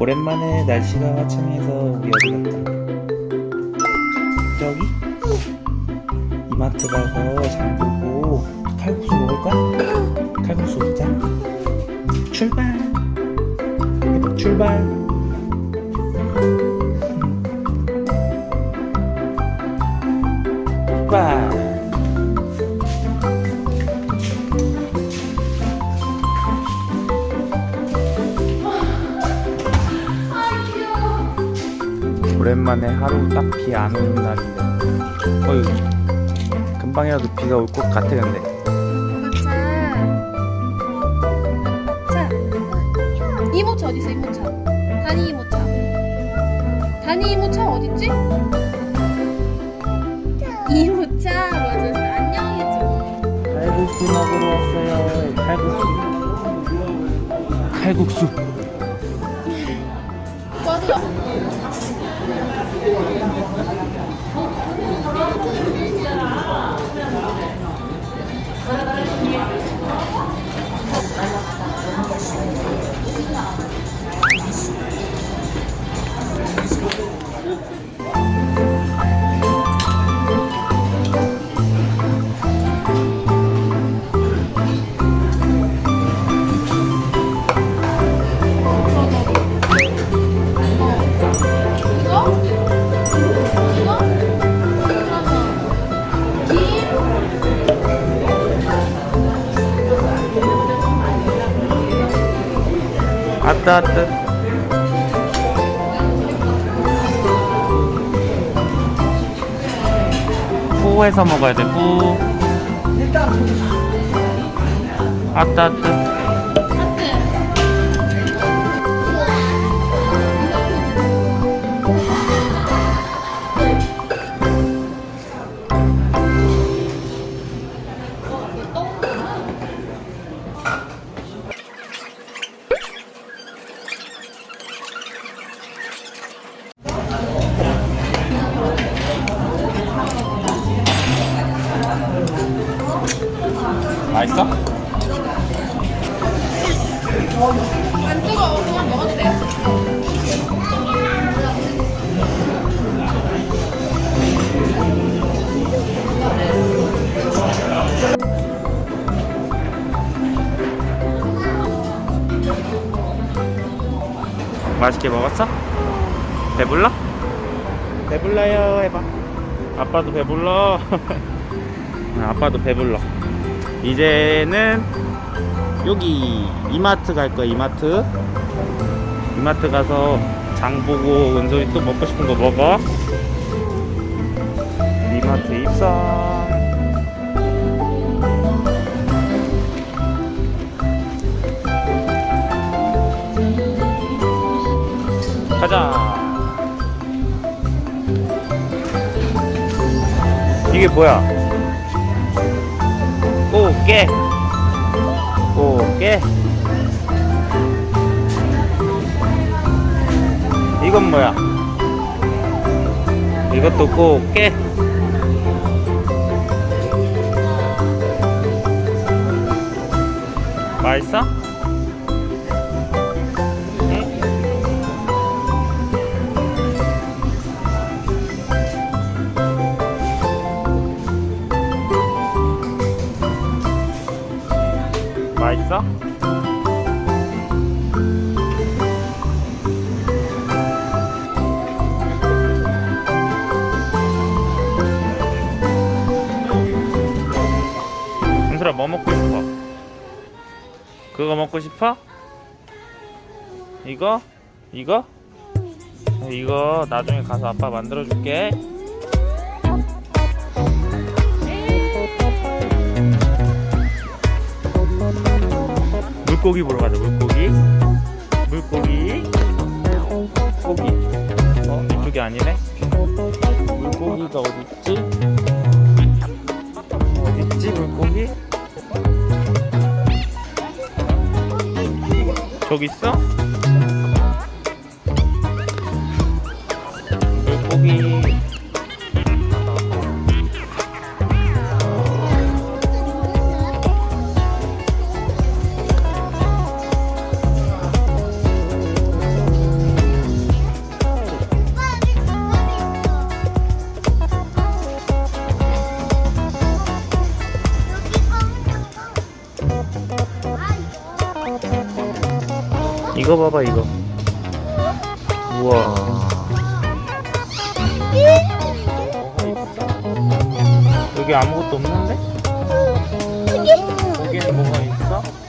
오랜만에 날씨가 화창해서 우리 어디 갔다 저기? 이마트 가서 장 보고 칼국수 먹을까? 칼국수 먹자. 출발. 출발 오랜만에 하루 딱 비 안 오는 날인데 어휴 금방이라도 비가 올 것 같아 근데 자, 자, 이모차 어디 있어 이모차? 다니 이모차. 다니 이모차 어디 있지? 이모차 맞았어. 안녕해줘. 칼국수 먹으러 왔어요 칼국수 칼국수 따 아따 푸해서 먹어야 돼 푸. 아따 아 맛있어? 안 뜨거워. 그냥 먹어도 돼. 맛있게 먹었어? 배불러? 배불러요 해봐 아빠도 배불러 아빠도 배불러 이제는 여기 이마트 갈 거야 이마트. 이마트 가서 장 보고 은솔이 또 먹고 싶은 거 먹어. 이마트 입성 가자. 이게 뭐야 꽃게 꽃게 이건 뭐야? 이것도 꽃게. 맛있어? 맛있어? 은솔아 뭐 먹고 싶어? 그거 먹고 싶어? 이거? 이거? 이거 나중에 가서 아빠 만들어줄게 물고기 보러 가자 물고기. 물고기. 고기. 어 이쪽이 아니네. 물고기가 어딨지? 어딨지 물고기? 저기 있어 이거 봐봐 이거 우와 여기 아무것도 없는데? 거기는 뭐가 있어?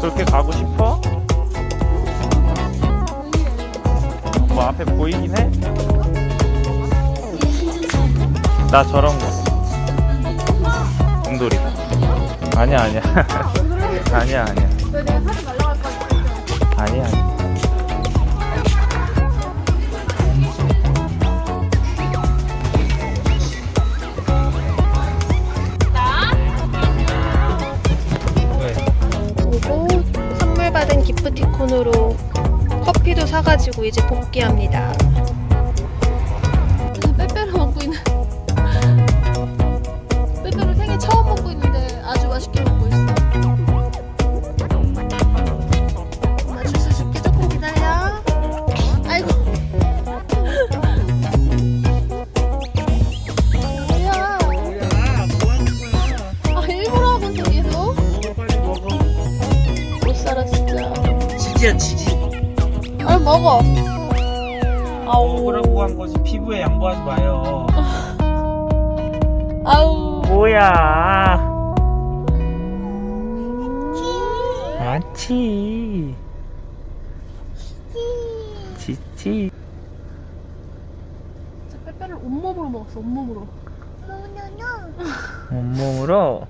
그렇게 가고 싶어? 뭐 앞에 보이긴 해? 나 저런 거 곰돌이 아니야 아니야 아니야 아니야? 아니야 아니야 기프티콘으로 커피도 사가지고 이제 복귀합니다. 빼빼로 먹고 있는. 빼빼로 생애 처음 먹고 있는데 아주 맛있게 치즈야 치즈 아 먹어. 아우. 먹으라고 한 거지? 피부에 양보하지 마요. 아우. 뭐야? 아치. 지치. 진짜 빼빼를 온몸으로 먹었어 온몸으로. 온몸으로